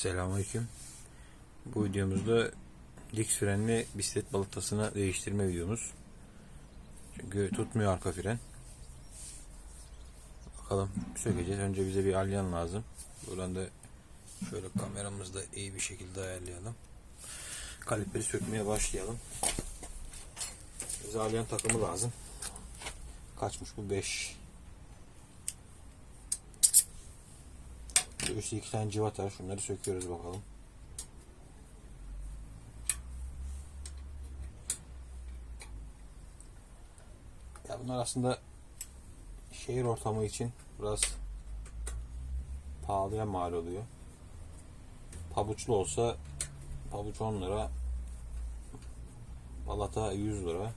Selamünaleyküm. Bu videomuzda Dix frenli bisiklet balatasını değiştirme videomuz. Çünkü tutmuyor arka fren. Bakalım sökeceğiz. Önce bize bir alyan lazım. Buradan da şöyle kameramızda iyi bir şekilde ayarlayalım. Kalipleri sökmeye başlayalım. Bize alyan takımı lazım. Kaçmış bu 5. Üstü iki tane civata. Şunları söküyoruz bakalım. Ya bunlar aslında şehir ortamı için biraz pahalıya mal oluyor. Pabuçlu olsa pabuç 10 lira balata 100 lira.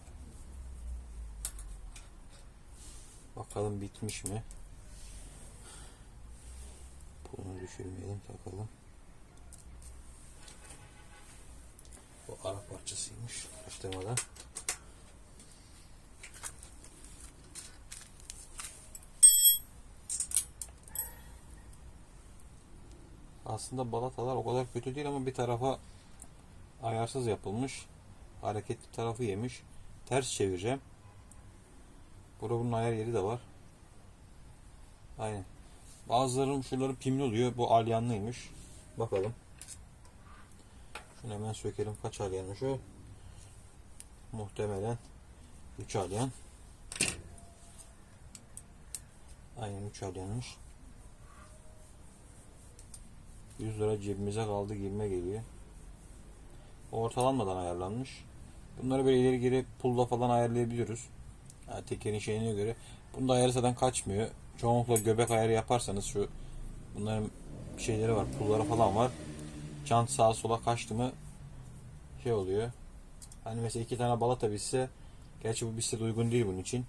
Bakalım bitmiş mi? Bunu düşürmeyelim takalım. Bu ara parçasıymış. Açtırmadan. Aslında balatalar o kadar kötü değil ama bir tarafa ayarsız yapılmış. Hareketli tarafı yemiş. Ters çevireceğim. Burada bunun ayar yeri de var. Aynen. Bazılarının şuraları pimli oluyor. Bu alyanlıymış. Bakalım. Şunu hemen sökelim. Kaç alyanmış o? Muhtemelen 3 alyan. Aynen 3 alyanmış. 100 lira cebimize kaldı girme geliyor. Ortalanmadan ayarlanmış. Bunları böyle ileri geri pulla falan ayarlayabiliyoruz. Yani tekerin şeyine göre. Bunda ayarı zaten kaçmıyor. Çoğunlukla göbek ayarı yaparsanız şu bunların şeyleri var, pulları falan var. Çant sağa sola kaçtı mı şey oluyor. Hani mesela iki tane balata bitse gerçi bu bisiklet uygun değil bunun için.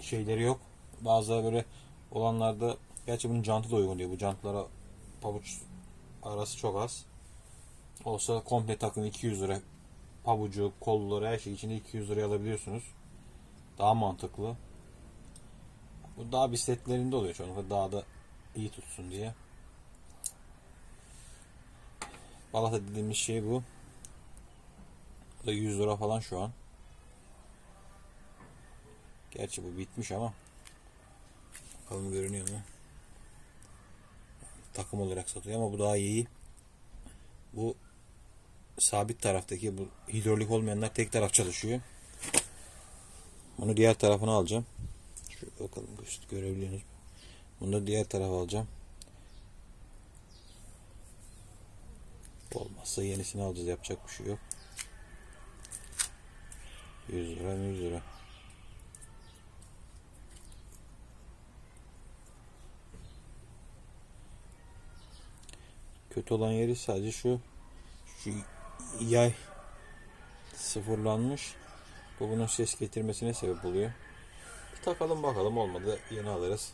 Şeyleri yok. Bazıları böyle olanlarda gerçi bunun jantı da uygun değil. Bu jantlara pabuç arası çok az. Olsa komple takım 200 lira. Pabucu, kolları her şey içinde 200 liraya alabiliyorsunuz. Daha mantıklı. Bu dağ bisikletlerinde oluyor çoğunlukla dağda iyi tutsun diye. Balata dediğimiz şey bu. Bu da 100 lira falan şu an. Gerçi bu bitmiş ama. Bakalım görünüyor mu? Takım olarak satıyor ama bu daha iyi. Bu sabit taraftaki bu hidrolik olmayanlar tek taraf çalışıyor. Bunu diğer tarafına alacağım. Bakalım görebiliyorsunuz. Bunu da diğer tarafa alacağım. Olmazsa yenisini alacağız. Yapacak bir şey yok. 100 lira 100 lira. Kötü olan yeri sadece şu şu yay sıfırlanmış. Bu bunun ses getirmesine sebep oluyor. Takalım bakalım olmadı yeni alırız.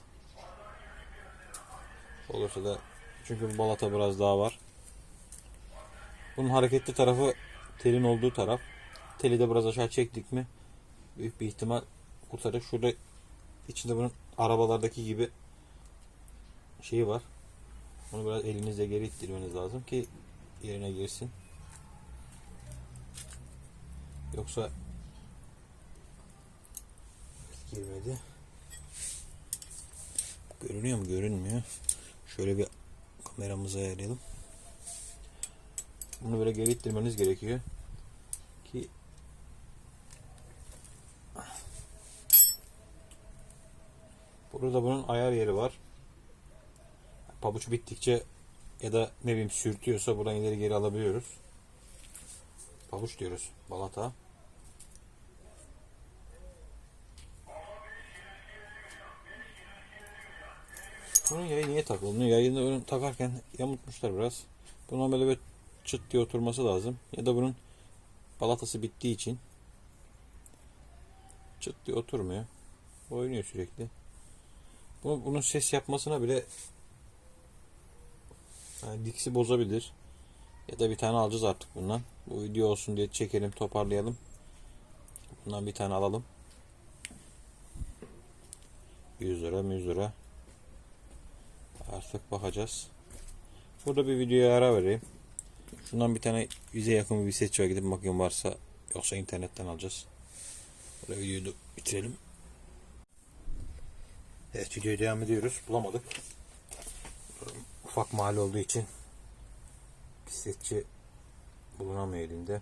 Olursa da çünkü balata biraz daha var. Bunun hareketli tarafı telin olduğu taraf. Teli de biraz aşağı çektik mi büyük bir ihtimal kurtaracak. Şurada içinde bunun arabalardaki gibi şeyi var. Bunu biraz elinizle geri ittirmeniz lazım ki yerine girsin. Yoksa girmedi. Görünüyor mu? Görünmüyor. Şöyle bir kameramızı ayarlayalım. Bunu böyle geri ittirmeniz gerekiyor. Ki Burada bunun ayar yeri var. Pabuç bittikçe ya da ne bileyim sürtüyorsa buradan ileri geri alabiliyoruz. Pabuç diyoruz. Balata. Bunun yayı niye takıldı? Yayını ön takarken yamutmuşlar biraz. Bunun böyle bir çıt diye oturması lazım. Ya da bunun balatası bittiği için çıt diye oturmuyor. Oynuyor sürekli. Bu, bunun ses yapmasına bile yani diksi bozabilir. Ya da bir tane alacağız artık bundan. Bu video olsun diye çekelim, toparlayalım. Bundan bir tane alalım. 100 lira, 100 lira. Artık bakacağız. Burada bir videoya ara vereyim. Şundan bir tane yüze yakın bir var gidip bakayım varsa yoksa internetten alacağız. Burada videoyu da bitirelim. Evet videoya devam ediyoruz. Bulamadık. Ufak mahalle olduğu için bisikletçi bulunamıyor elinde.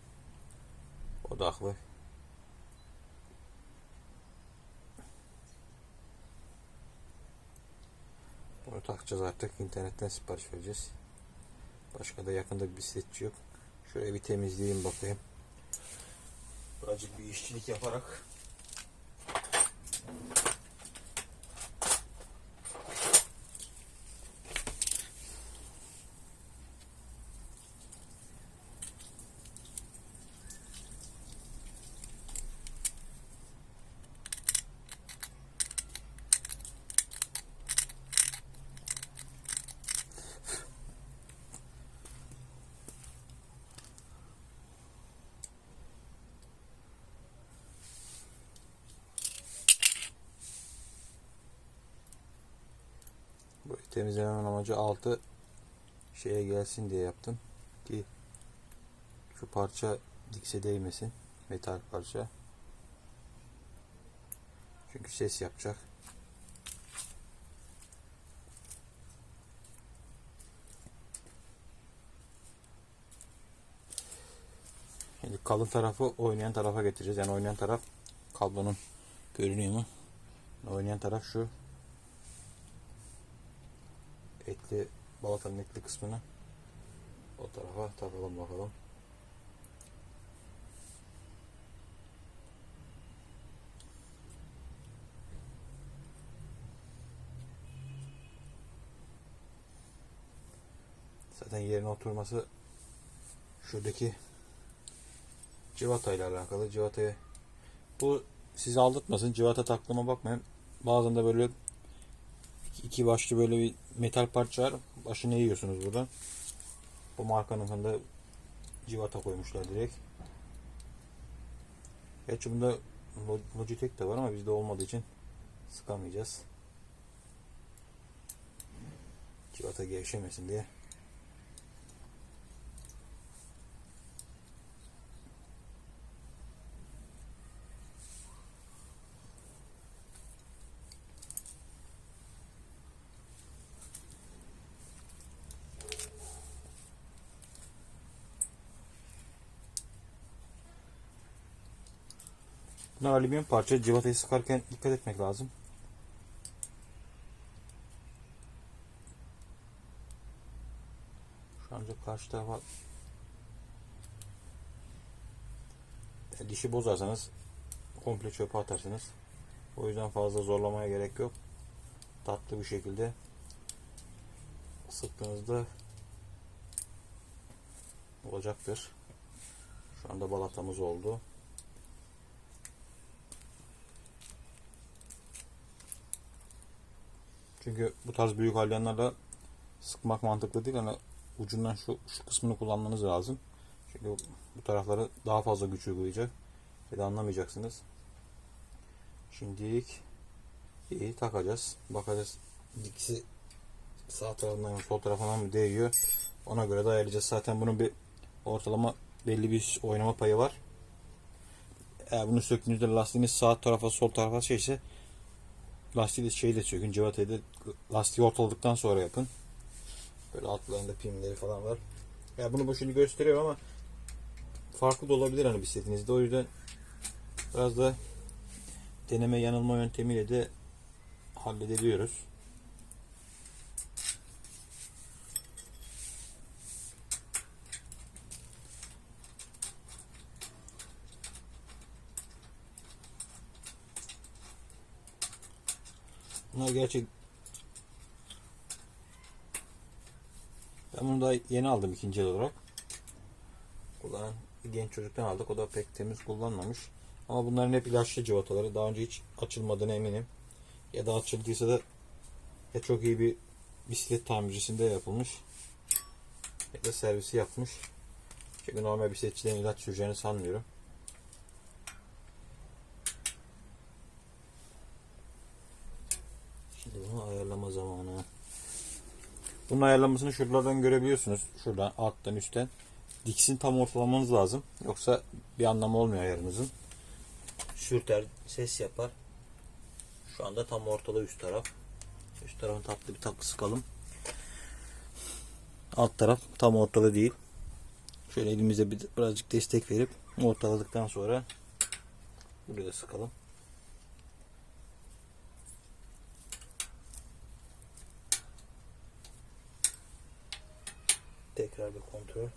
O da haklı. Takacağız artık. internetten sipariş vereceğiz. Başka da yakında bir bisikletçi yok. Şöyle bir temizleyeyim bakayım. Birazcık bir işçilik yaparak Bu temizlemenin amacı altı şeye gelsin diye yaptım ki şu parça dikse değmesin metal parça. Çünkü ses yapacak. Şimdi kalın tarafı oynayan tarafa getireceğiz. Yani oynayan taraf kablonun görünüyor mu? Oynayan taraf şu etli balatanın etli kısmını o tarafa takalım bakalım. Zaten yerine oturması şuradaki civata ile alakalı. Civatayı bu sizi aldırtmasın. Civata taklığıma bakmayın. Bazen de böyle iki başlı böyle bir metal parça var. Başını eğiyorsunuz buradan. Bu markanın da civata koymuşlar direkt. Gerçi bunda Lo- Logitech de var ama bizde olmadığı için sıkamayacağız. Civata gevşemesin diye. Bunlar alüminyum parça. Civatayı sıkarken dikkat etmek lazım. Şu ancak karşı tarafa E, dişi bozarsanız komple çöpe atarsınız. O yüzden fazla zorlamaya gerek yok. Tatlı bir şekilde sıktığınızda olacaktır. Şu anda balatamız oldu. Çünkü bu tarz büyük alyanlarla sıkmak mantıklı değil. Hani ucundan şu, şu kısmını kullanmanız lazım. Çünkü bu tarafları daha fazla güç uygulayacak. Ve de anlamayacaksınız. Şimdilik iyi takacağız. Bakacağız dikisi sağ tarafından mı sol tarafından mı değiyor. Ona göre de ayarlayacağız. Zaten bunun bir ortalama belli bir oynama payı var. Eğer bunu söktüğünüzde lastiğiniz sağ tarafa sol tarafa şeyse lastiği de şeyle sökün. Civatayı da lastiği ortaladıktan sonra yapın. Böyle altlarında pimleri falan var. Ya bunu bu şimdi gösteriyorum ama farklı da olabilir hani bisikletinizde. O yüzden biraz da deneme yanılma yöntemiyle de halledebiliyoruz. Gerçek Ben bunu da yeni aldım ikinci el olarak. Kullanan genç çocuktan aldık. O da pek temiz kullanmamış. Ama bunların hep ilaçlı civataları. Daha önce hiç açılmadığına eminim. Ya da açıldıysa da ya çok iyi bir bisiklet tamircisinde yapılmış. Ya da servisi yapmış. Çünkü normal bisikletçilerin ilaç süreceğini sanmıyorum. Şimdi bunu ayarlama zamanı. Bunun ayarlamasını şuralardan görebiliyorsunuz. Şuradan alttan üstten. Diksin tam ortalamanız lazım. Yoksa bir anlamı olmuyor ayarınızın. Sürter ses yapar. Şu anda tam ortada üst taraf. Üst tarafın tatlı bir takı sıkalım. Alt taraf tam ortada değil. Şöyle elimize bir, birazcık destek verip ortaladıktan sonra buraya sıkalım. Tekrar bir kontrol.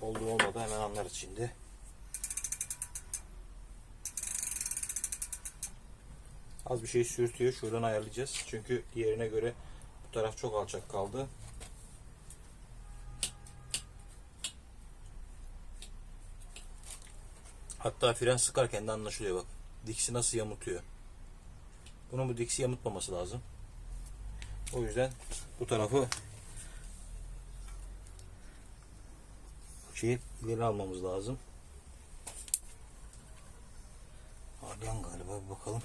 Oldu olmadı hemen anlarız şimdi. Az bir şey sürtüyor. Şuradan ayarlayacağız. Çünkü diğerine göre bu taraf çok alçak kaldı. Hatta fren sıkarken de anlaşılıyor bak. Diksi nasıl yamutuyor. Bunun bu diksi yamutmaması lazım. O yüzden bu tarafı şeyi ileri almamız lazım. Alyan galiba bir bakalım.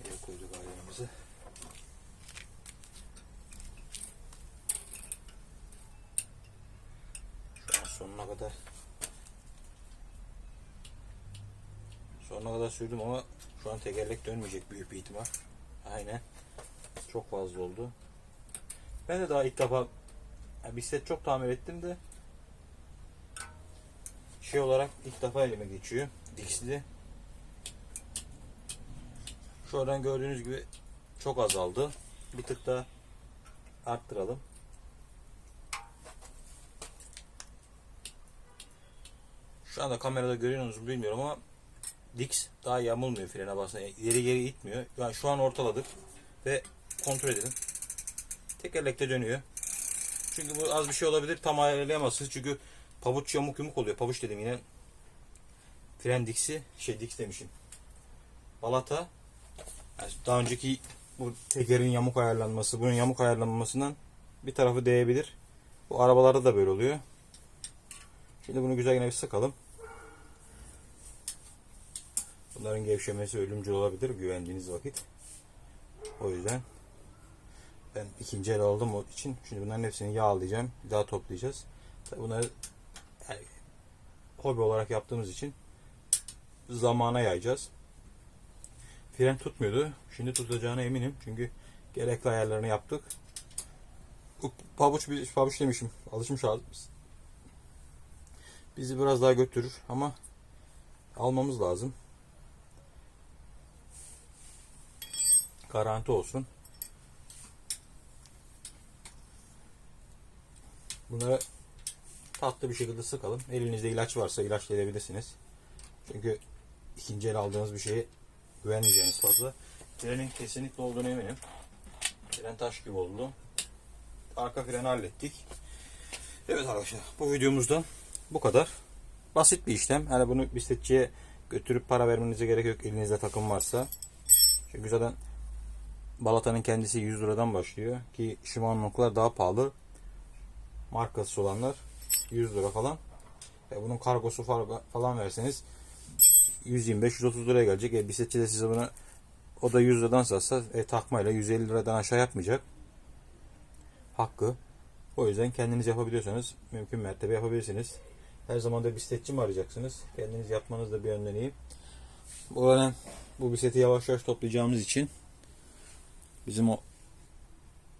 Nereye koyduk alyanımızı? Şu an sonuna kadar sonuna kadar sürdüm ama şu an tekerlek dönmeyecek büyük bir ihtimal. Aynen. Çok fazla oldu. Ben de daha ilk defa yani bisiklet çok tamir ettim de şey olarak ilk defa elime geçiyor. Dix'li. Şu oradan gördüğünüz gibi çok azaldı. Bir tık daha arttıralım. Şu anda kamerada görüyorsunuz bilmiyorum ama Dix daha yamulmuyor frene basınca. Yani ileri geri itmiyor. Yani şu an ortaladık ve kontrol edelim. Tekerlekte dönüyor. Çünkü bu az bir şey olabilir. Tam ayarlayamazsınız. Çünkü pabuç yamuk yumuk oluyor. Pabuç dedim yine. Fren diksi. Şey diks demişim. Balata. Yani daha önceki bu tekerin yamuk ayarlanması, bunun yamuk ayarlanmasından bir tarafı değebilir. Bu arabalarda da böyle oluyor. Şimdi bunu güzel yine bir sıkalım. Bunların gevşemesi ölümcül olabilir güvendiğiniz vakit. O yüzden ben ikinci el aldım o için. Şimdi bunların hepsini yağlayacağım. Bir daha toplayacağız. Tabii bunları yani, hobi olarak yaptığımız için zamana yayacağız. Fren tutmuyordu. Şimdi tutacağına eminim. Çünkü gerekli ayarlarını yaptık. Bu Pabuç, pabuç demişim. Alışmış ağzımız. Bizi biraz daha götürür ama almamız lazım. Garanti olsun. Bunları tatlı bir şekilde sıkalım. Elinizde ilaç varsa ilaç verebilirsiniz. Çünkü ikinci el aldığınız bir şeye güvenmeyeceğiniz fazla. Frenin kesinlikle olduğunu eminim. Fren taş gibi oldu. Arka freni hallettik. Evet arkadaşlar bu videomuzdan bu kadar. Basit bir işlem. Hani bunu bisikletçiye götürüp para vermenize gerek yok elinizde takım varsa. Çünkü zaten Balata'nın kendisi 100 liradan başlıyor ki Shimano'nunkiler daha pahalı. Markası olanlar 100 lira falan. E bunun kargosu fa- falan verseniz 125-130 liraya gelecek. E bisikletçi de size bunu o da 100 liradan satsa e, takmayla 150 liradan aşağı yapmayacak. Hakkı. O yüzden kendiniz yapabiliyorsanız mümkün mertebe yapabilirsiniz. Her zaman da bisikletçi mi arayacaksınız? Kendiniz yapmanız da bir yönden iyi. Bu arada bu bisikleti yavaş yavaş toplayacağımız için bizim o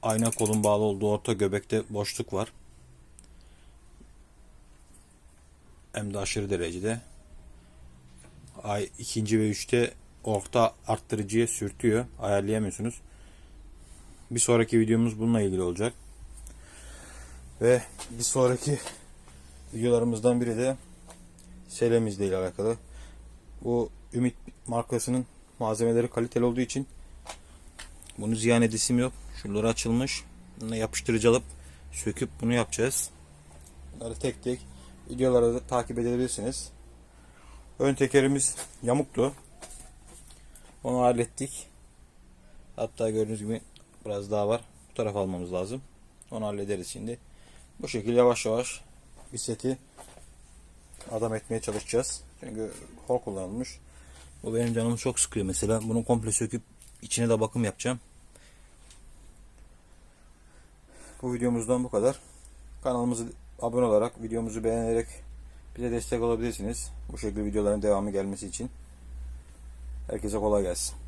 ayna kolun bağlı olduğu orta göbekte boşluk var. Hem de aşırı derecede. Ay ikinci ve üçte orta arttırıcıya sürtüyor. Ayarlayamıyorsunuz. Bir sonraki videomuz bununla ilgili olacak. Ve bir sonraki videolarımızdan biri de selemizle ile alakalı. Bu Ümit markasının malzemeleri kaliteli olduğu için bunu ziyan edesim yok. Şuraları açılmış. Bunu yapıştırıcı alıp söküp bunu yapacağız. Bunları tek tek videolarda da takip edebilirsiniz. Ön tekerimiz yamuktu. Onu hallettik. Hatta gördüğünüz gibi biraz daha var. Bu tarafa almamız lazım. Onu hallederiz şimdi. Bu şekilde yavaş yavaş bisikleti adam etmeye çalışacağız. Çünkü hor kullanılmış. Bu benim canımı çok sıkıyor mesela. Bunu komple söküp İçine de bakım yapacağım. Bu videomuzdan bu kadar. Kanalımıza abone olarak, videomuzu beğenerek bize destek olabilirsiniz. Bu şekilde videoların devamı gelmesi için. Herkese kolay gelsin.